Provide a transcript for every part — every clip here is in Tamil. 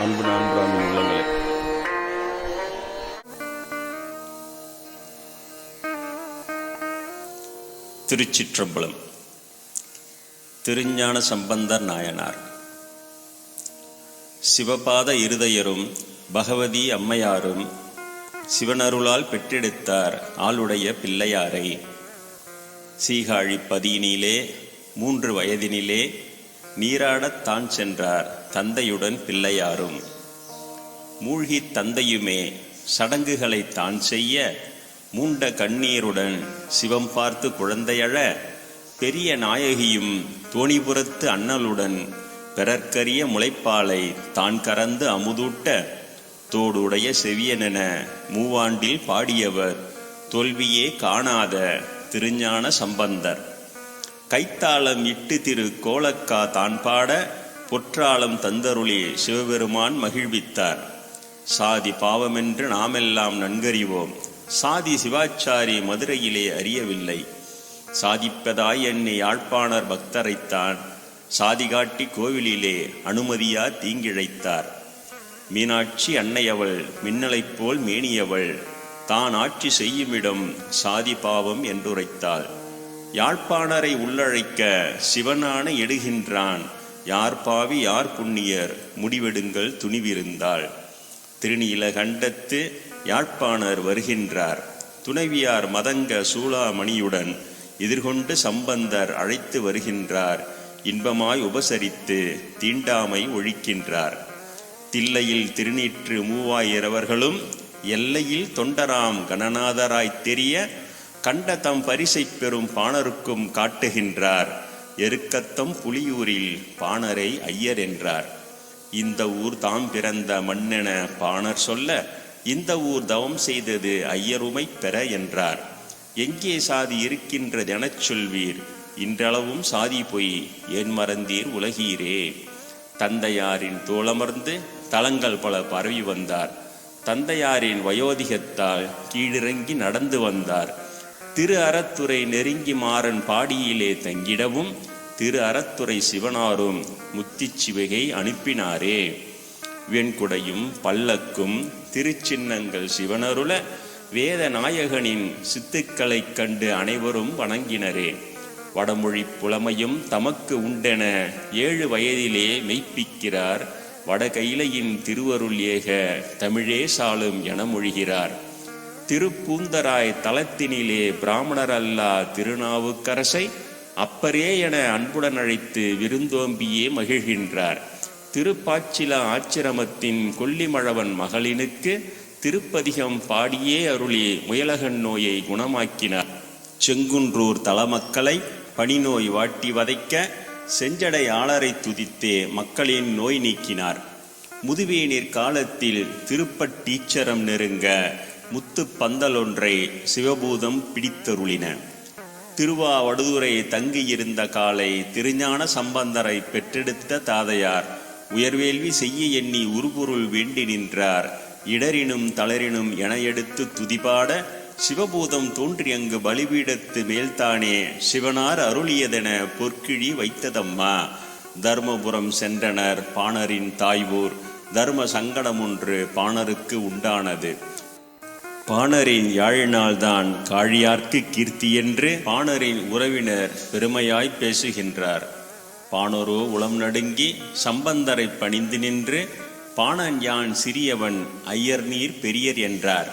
அன்பு நான்காம் உள்ளங்களே திருச்சிற்றம்பலம். திருஞான சம்பந்தர் நாயனார். சிவபாத இருதயரும் பகவதி அம்மையாரும் சிவனருளால் பெற்றெடுத்தார் ஆளுடைய பிள்ளையாரை. சீகாழி பதியினிலே மூன்று வயதினிலே நீராடத் தான் சென்றார். தந்தையுடன் பிள்ளையாரும். மூழ்கித் தந்தையுமே சடங்குகளை தான் செய்ய மூண்ட கண்ணீருடன் சிவம் பார்த்து குழந்தையழ பெரிய நாயகியும் தோணிபுரத்து அண்ணலுடன் பிறர்க்கரிய முளைப்பாலை தான் கறந்து அமுதூட்ட தோடுடைய செவியனென மூவாண்டில் பாடியவர் தோல்வியே காணாத திருஞான சம்பந்தர். கைத்தாளம் இட்டு திரு கோலக்கா தான் பாட பொற்றாளம் தந்தருளி சிவபெருமான் மகிழ்வித்தார். சாதி பாவமென்று நாமெல்லாம் நன்கறிவோம். சாதி சிவாச்சாரி மதுரையிலே அறியவில்லை. சாதிப்பதாய் என்னை யாழ்ப்பாணர் பக்தரைத்தான். சாதி காட்டி கோவிலிலே அனுமதியா தீங்கிழைத்தார். மீனாட்சி அன்னையவள் மின்னலைப் போல் மேனியவள் தான் ஆட்சி செய்யுமிடம் சாதி பாவம் என்றுரைத்தாள். யாழ்ப்பாணரை உள்ளழைக்க சிவனான எடுகின்றான். யார் பாவி யார் புண்ணியர்? முடிவெடுங்கள் துணிவிருந்தாள். திருநீலகண்டத்து யாழ்ப்பாணர் வருகின்றார். துணைவியார் மதங்க சூளாமணியுடன் எதிர்கொண்டு சம்பந்தர் அழைத்து வருகின்றார். இன்பமாய் உபசரித்து தீண்டாமை ஒழிக்கின்றார். தில்லையில் திருநீற்று மூவாயிரவர்களும் எல்லையில் தொண்டராம் கணநாதராய் தெரிய கண்ட தம் பரிசை பெறும் பாணருக்கும் காட்டுகின்றார். எருக்கத்தம் புலியூரில் பாணரை ஐயர் என்றார். இந்த ஊர் தாம் பிறந்த மண்ணென பாணர் சொல்ல இந்த ஊர் தவம் செய்தது ஐயருமை பெற என்றார். எங்கே சாதி இருக்கின்றதெனச் சொல்வீர்? இன்றளவும் சாதி பொய் ஏன் மறந்தீர் உலகீரே? தந்தையாரின் தோளமர்ந்து தலங்கள் பல பரவி வந்தார். தந்தையாரின் வயோதிகத்தால் கீழிறங்கி நடந்து வந்தார். திரு அறத்துறை நெருங்கி மாறன் பாடியிலே தங்கிடவும் திரு அறத்துறை சிவனாரும் முத்திச் சிவகை அனுப்பினாரே. வெண்குடையும் பல்லக்கும் திருச்சின்னங்கள் சிவனருள வேத நாயகனின் சித்துக்களைக் கண்டு அனைவரும் வணங்கினரே. வடமொழி புலமையும் தமக்கு உண்டென ஏழு வயதிலே மெய்ப்பிக்கிறார். வடகைலையின் திருவருள் ஏக தமிழே சாலும் என மொழிகிறார். திருப்பூந்தராய் தலத்தினிலே பிராமணர் அல்லா திருநாவுக்கரசை அப்பரே என அன்புடன் அழைத்து விருந்தோம்பியே மகிழ்கின்றார். திருப்பாச்சில ஆச்சிரமத்தின் கொல்லிமழவன் மகளினுக்கு திருப்பதிகம் பாடியே அருளி முயலகன் நோயை குணமாக்கினார். செங்குன்றூர் தலமக்களை பனிநோய் வாட்டி வதைக்க செஞ்சடை ஆளரை துதித்தே மக்களின் நோய் நீக்கினார். முதுவேநீர் காலத்தில் திருப்பட்டீச்சரம் நெருங்க முத்து பந்தலொன்றை சிவபூதம் பிடித்தருளின. திருவாவடுதுறை தங்கியிருந்த காலை திருஞான சம்பந்தரை பெற்றெடுத்த தாதையார் உயர்வேள்வி செய்ய எண்ணி உருபொருள் வேண்டி நின்றார். இடரினும் தளரினும் என எடுத்து துதிபாட சிவபூதம் தோன்றி அங்கு பலிபீடத்து மேல்தானே சிவனார் அருளியதென பொற்கிழி வைத்ததம்மா. தர்மபுரம் சென்றனர் பாணரின் தாய்வூர் தர்ம சங்கடம் ஒன்று பாணருக்கு உண்டானது. பாணரின் யாழினால்தான் காழியார்க்கு கீர்த்தி என்று பாணரின் உறவினர் பெருமையாய் பேசுகின்றார். பாணரோ உளம் நடுங்கி சம்பந்தரை பணிந்து நின்று பாணன் யான் சிறியவன் ஐயர் நீர் பெரியர் என்றார்.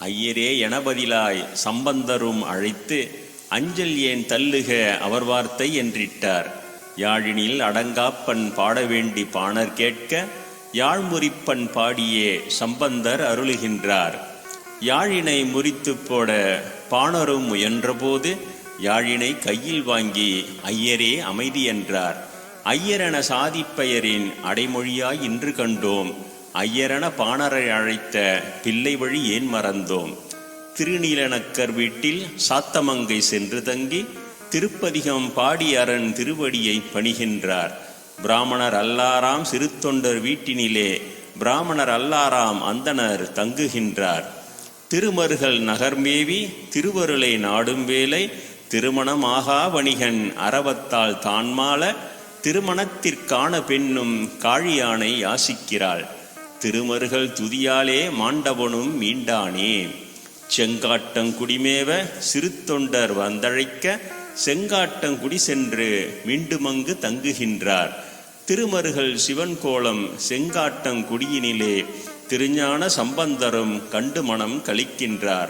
ஐயரே என பதிலாய் சம்பந்தரும் அழைத்து அஞ்சல் ஏன் தள்ளுக அவர் வார்த்தை என்றிட்டார். யாழினில் அடங்காப்பன் பாட வேண்டி பாணர் கேட்க யாழ்முறிப்பன் பாடியே சம்பந்தர் அருளுகின்றார். யாழினை முறித்து போட பாணரும் முயன்றபோது யாழினை கையில் வாங்கி ஐயரே அமைதி என்றார். ஐயரென சாதிப்பெயரின் அடைமொழியாய் இன்று கண்டோம். ஐயரென பாணரை அழைத்த பிள்ளை வழி ஏன் மறந்தோம்? திருநீலனக்கர் வீட்டில் சாத்தமங்கை சென்று தங்கி திருப்பதிகம் பாடி அரண் திருவடியை பணிகின்றார். பிராமணர் அல்லாராம் சிறுத்தொண்டர் வீட்டினிலே பிராமணர் அல்லாராம் அந்தனர் தங்குகின்றார். திருமருகள் நகர்மேவி திருவருளை நாடும் வேலை திருமணமாகா வணிகன் அறவத்தால் தான்மால திருமணத்திற்கான பெண்ணும் காழியானை யாசிக்கிறாள். திருமருகள் துதியாலே மாண்டவனும் மீண்டானே. செங்காட்டங்குடிமேவ சிறு தொண்டர் வந்தழைக்க செங்காட்டங்குடி சென்று மீண்டுமங்கு தங்குகின்றார். திருமருகள் சிவன் கோலம் செங்காட்டங்குடியினிலே திருஞான சம்பந்தரும் கண்டு மனம் கழிக்கின்றார்.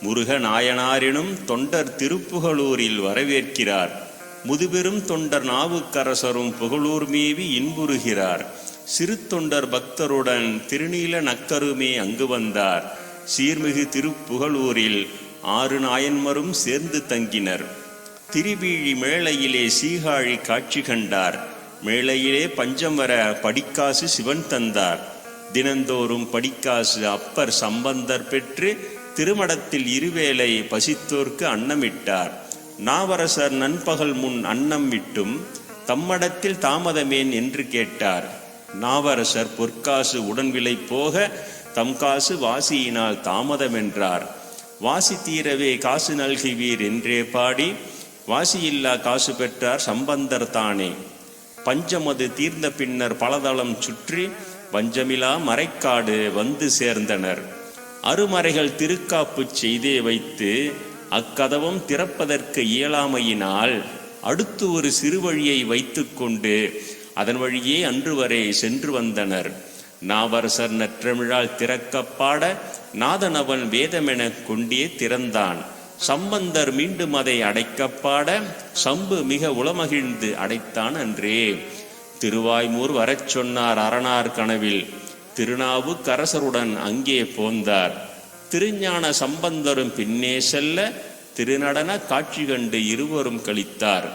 முருக நாயனாரினும் தொண்டர் திருப்புகலூரில் வரவேற்கிறார். முதுபெரும் தொண்டர் நாவுக்கரசரும் புகழூர் மீவி இன்புறுகிறார். சிறு தொண்டர் பக்தருடன் திருநீல நக்கருமே அங்கு வந்தார். சீர்மிகு திருப்புகழூரில் ஆறு நாயன்மரும் சேர்ந்து தங்கினர். திருவீழி மேளையிலே சீகாழி காட்சி கண்டார். மேளையிலே பஞ்சம் வர படிக்காசு சிவன் தந்தார். தினந்தோறும் படிக்காசு அப்பர் சம்பந்தர் பெற்று திருமடத்தில் இருவேளை பசித்தோர்க்கு அன்னமிட்டார். நாவரசர் நண்பகல் முன் அன்னம் விட்டும் தம்மடத்தில் தாமதமேன் என்று கேட்டார். நாவரசர் பொற்காசு உடன் விலை போக தம் காசு வாசியினால் தாமதமென்றார். வாசி தீரவே காசு நல்குவீர் என்றே பாடி வாசியில்லா காசு பெற்றார் சம்பந்தர் தானே. பஞ்சமது தீர்ந்த பின்னர் பலதளம் சுற்றி வஞ்சமிலா மறைக்காடு வந்து சேர்ந்தனர். அருமறைகள் திருக்காப்பு செய்தே வைத்து அக்கதவம் திறப்பதற்கு இயலாமையினால் அடுத்து ஒரு சிறுவழியை வைத்துக்கொண்டு அதன் வழியே அன்று வரை சென்று வந்தனர். நாவரசர் நற்றமிழால் திறக்கப்பாட நாதனவன் வேதமென கொண்டே திறந்தான். சம்பந்தர் மீண்டும் அதை அடைக்கப்பாட சம்பு மிக உளமகிழ்ந்து அடைத்தான் அன்றே. திருவாய்மூர் வரச் சொன்னார் அரணார் கனவில். திருநாவுக்கரசருடன் அங்கே போந்தார். திருஞான சம்பந்தரும் பின்னே செல்ல திருநடன காட்சி கண்டு இருவரும் கழித்தார்.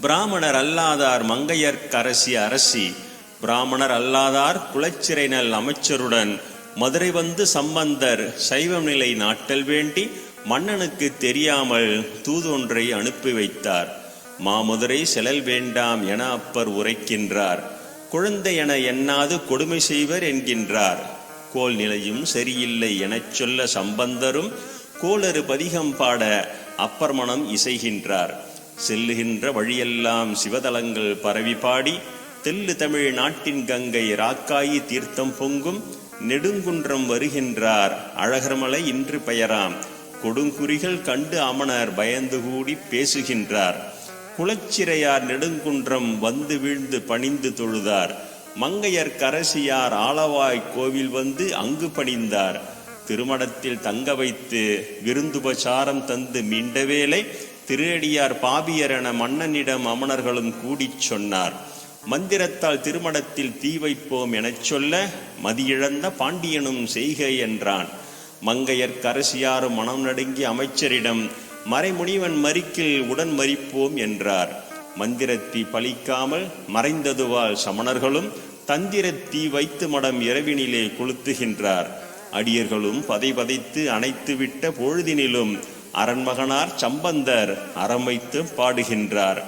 பிராமணர் அல்லாதார் மங்கையர்க்கரசி அரசி. பிராமணர் அல்லாதார் குலச்சிறைநல் அமைச்சருடன் மதுரை வந்து சம்பந்தர் சைவம் நிலை நாட்டல் வேண்டி மன்னனுக்கு தெரியாமல் தூதொன்றை அனுப்பி வைத்தார். மாமதுரை செலல் வேண்டாம் என அப்பர் உரைக்கின்றார். குழந்தை என எண்ணாது கொடுமை செய்வர் என்கின்றார். கோல் நிலையும் சரியில்லை எனச் சொல்ல சம்பந்தரும் கோளறு பதிகம் பாட அப்பர் மனம் இசைகின்றார். செல்லுகின்ற வழியெல்லாம் சிவதலங்கள் பரவி பாடி தெல்லு தமிழ் நாட்டின் கங்கை ராக்காயி தீர்த்தம் பொங்கும் நெடுங்குன்றம் வருகின்றார். அழகர்மலை இன்று பெயராம். கொடுங்குறிகள் கண்டு அமணர் பயந்து கூடி பேசுகின்றார். குளச்சிறையார் நெடுங்குன்றம் வந்து வீழ்ந்து பணிந்து தொழுதார். மங்கையர் கரசியார் ஆளவாய் கோவில் வந்து அங்கு பணிந்தார். திருமணத்தில் தங்க வைத்து விருந்துபசாரம் தந்து மீண்ட வேளை திருஅடியார் பாபியர் என மன்னனிடம் அமணர்களும் கூடிச் சொன்னார். மந்திரத்தால் திருமணத்தில் தீ வைப்போம் எனச் சொல்ல மதியிழந்த பாண்டியனும் செய்க என்றான். மங்கையர் கரசியாரும் மனம் நடுங்கி அமைச்சரிடம் மறைமுனிவன் மறிக்கில் உடன் மறிப்போம் என்றார். மந்திரத்தி பலிக்காமல் மறைந்ததுவால் சமணர்களும் தந்திரத்தீ வைத்து மடம் இரவினிலே கொளுத்துகின்றார். அடியர்களும் பதை பதைத்து அணைத்துவிட்ட பொழுதினிலும் அரண்மகனார் சம்பந்தர் அறமைத்து பாடுகின்றார்.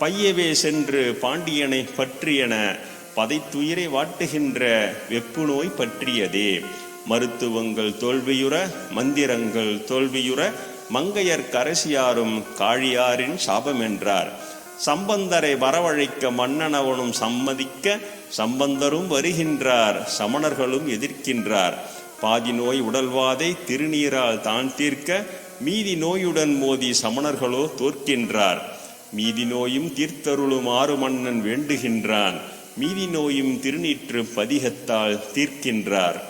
பையவே சென்று பாண்டியனை பற்றியன பதைத்துயிரை வாட்டுகின்ற வெப்பு நோய் பற்றியதே. மருத்துவங்கள் தோல்வியுற மந்திரங்கள் தோல்வியுற மங்கையர் கரசியாரும் காழியாரின் சாபமென்றார் சம்பந்தரை வரவழைக்க மன்னனவனும் சம்மதிக்க சம்பந்தரும் வருகின்றார் சமணர்களும் எதிர்க்கின்றார். பாதி நோய் உடல்வாதை திருநீரால் தான் தீர்க்க மீதி நோயுடன் மோதி சமணர்களோ தோற்கின்றார். மீதி நோயும் தீர்த்தருளும் ஆறு மன்னன் வேண்டுகின்றான். மீதி நோயும் திருநீற்று பதிகத்தால் தீர்க்கின்றார்.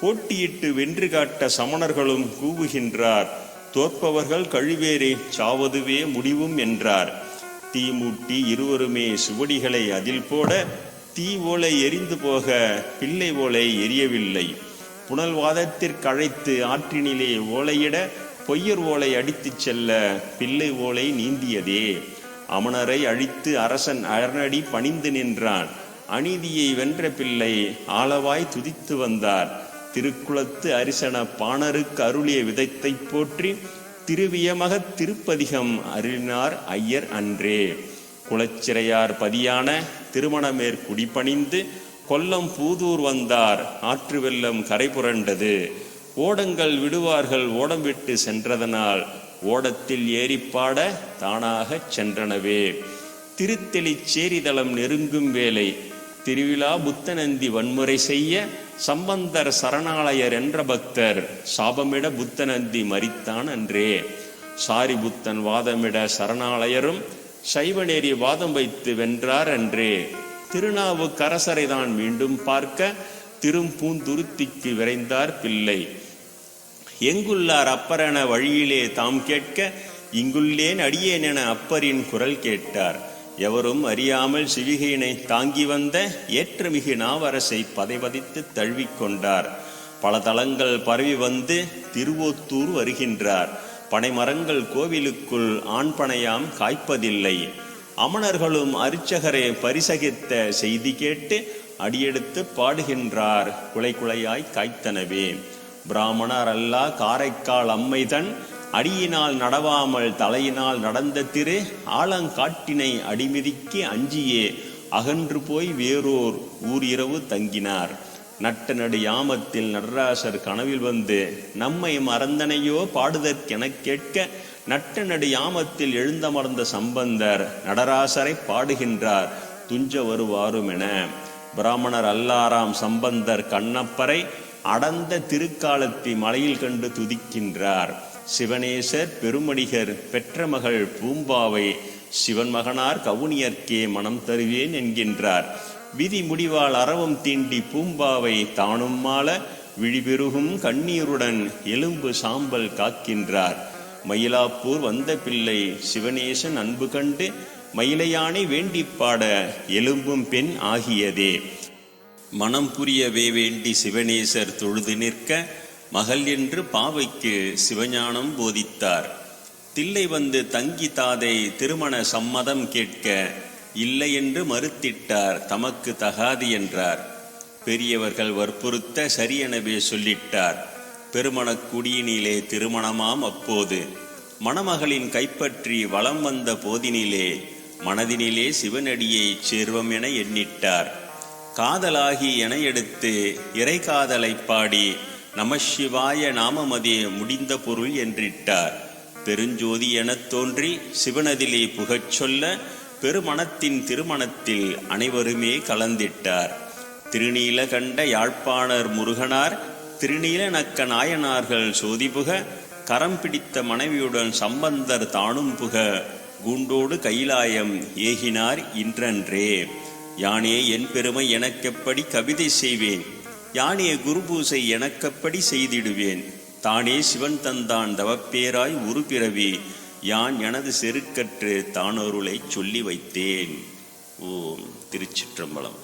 போட்டியிட்டு வென்று காட்ட சமணர்களும் கூவுகின்றார். தோற்பவர்கள் கழிவேரே சாவதுவே முடிவும் என்றார். தீ மூட்டி இருவருமே சுவடிகளை அதில் போட தீ ஓலை எரிந்து போக பிள்ளை ஓலை எரியவில்லை. புனல்வாதத்திற்கழைத்து ஆற்றினிலே ஓலையிட பொய்யர் ஓலை அடித்துச் செல்ல பிள்ளை ஓலை நீந்தியதே. அமணரை அழித்து அரசன் அரணடி பணிந்து நின்றான். அநீதியை வென்ற பிள்ளை ஆளவாய் துதித்து வந்தார். திருக்குளத்து அரிசன பாணருக்கு அருளிய விதத்தைப் போற்றி திருவியமகத் திருப்பதிகம் அருளினார் ஐயர் அன்றே. குளச்சிறையார் பதியான திருமணமேற் குடிபணிந்து கொல்லம் பூதூர் வந்தார் ஆற்று வெள்ளம் கரை புரண்டது. ஓடங்கள் விடுவார்கள் ஓடம் விட்டு சென்றதனால் ஓடத்தில் ஏறிப்பாட தானாகச் சென்றனவே. திருத்தெளிச்சேரிதளம் நெருங்கும் வேலை திருவிழா புத்தநந்தி வன்முறை செய்ய சம்பந்தர் சரணாலயர் என்ற பக்தர் சாபமிட புத்தநந்தி மறித்தான் அன்றே. சாரி புத்தன் வாதமிட சரணாலயரும் சைவநேரி வாதம் வைத்து வென்றார் அன்றே. திருநாவுக்கரசரை தான் மீண்டும் பார்க்க திரும்பூந்துருத்திக்கு விரைந்தார் பிள்ளை. எங்குள்ளார் அப்பரென வழியிலே தாம் கேட்க இங்குள்ளேன் அடியேன் என அப்பரின் குரல் கேட்டார். எவரும் அறியாமல் சிவிகையினை தாங்கி வந்த ஏற்றமிகு நாவரசை பதைபதித்து தழுவிக்கொண்டார் பல தலங்கள் பரவி வந்து திருவோத்தூர் வருகின்றார். பனைமரங்கள் கோவிலுக்குள் ஆண் பனையாம் காய்ப்பதில்லை. அமணர்களும் அரிச்சகரை பரிசகித்த செய்தி கேட்டு அடியெடுத்து பாடுகின்றார். குலை குலையாய் காய்த்தனவே. பிராமணர் அல்லா காரைக்கால் அம்மைதன் அடியினால் நடவாமல் தலையினால் நடந்த திரு ஆலங்காட்டினை அடிமிதிக்கு அஞ்சியே அகன்று போய் வேறோர் ஊர் இரவு தங்கினார். நட்ட நடு யாமத்தில் நடராசர் கனவில் வந்து நம்மை மறந்தனையோ பாடுதற்கெனக் கேட்க நட்ட நடு யாமத்தில் எழுந்தமர்ந்த சம்பந்தர் நடராசரை பாடுகின்றார் துஞ்ச வருவாருமென. பிராமணர் அல்லாராம் சம்பந்தர் கண்ணப்பரை அடர்ந்த திருக்காலத்தி மலையில் கண்டு துதிக்கின்றார். சிவனேசர் பெருமணிகர் பெற்ற மகள் பூம்பாவை சிவன் மகனார் கவுனியர்க்கே மனம் தருவேன் என்கின்றார். விதி முடிவால் அறவம் தீண்டி பூம்பாவை தானும் மாள விழிபெருகும் கண்ணீருடன் எலும்பு சாம்பல் காக்கின்றார். மயிலாப்பூர் வந்த பிள்ளை சிவனேசன் அன்பு கண்டு மயிலையானை வேண்டிப் பாட எலும்பும் பெண் ஆகியதே. மனம் புரியவே வேண்டி சிவனேசர் தொழுது நிற்க மகள் என்று பாவைக்கு சிவஞானம் போதித்தார். தில்லை வந்து தங்கி தாதை திருமண சம்மதம் கேட்க இல்லை என்று மறுத்திட்டார் தமக்கு தகாது என்றார். பெரியவர்கள் வற்புறுத்த சரியெனவே சொல்லிட்டார். பெருமணக் குடியினிலே திருமணமாம் அப்போது. மணமகளின் கைப்பற்றி வலம் வந்த போதினிலே மனதினிலே சிவனடியை சேர்வம் என எண்ணிட்டார். காதலாகி என எடுத்து இறை காதலை பாடி நமசிவாய நாமமதே முடிந்த பொருள் என்றிட்டார். பெருஞ்சோதி எனத் தோன்றி சிவனதிலே புகச் சொல்ல பெருமணத்தின் திருமணத்தில் அனைவருமே கலந்திட்டார். திருநீல கண்ட யாழ்ப்பாணர் முருகனார் திருநீல நக்க நாயனார்கள் சோதிபுக கரம் பிடித்த மனைவியுடன் சம்பந்தர் தானும் புக கூண்டோடு கைலாயம் ஏகினார் இன்றன்றே. யானே என் பெருமை எனக்கெப்படி கவிதை செய்வேன்? யானே குருபூசை எனக்கப்படி செய்திடுவேன். தானே சிவன் தந்தான் தவப்பேராய் உருபிறவி யான் எனது செருக்கற்று தானொருளை சொல்லி வைத்தேன். ஓம் திருச்சிற்றம்பலம்.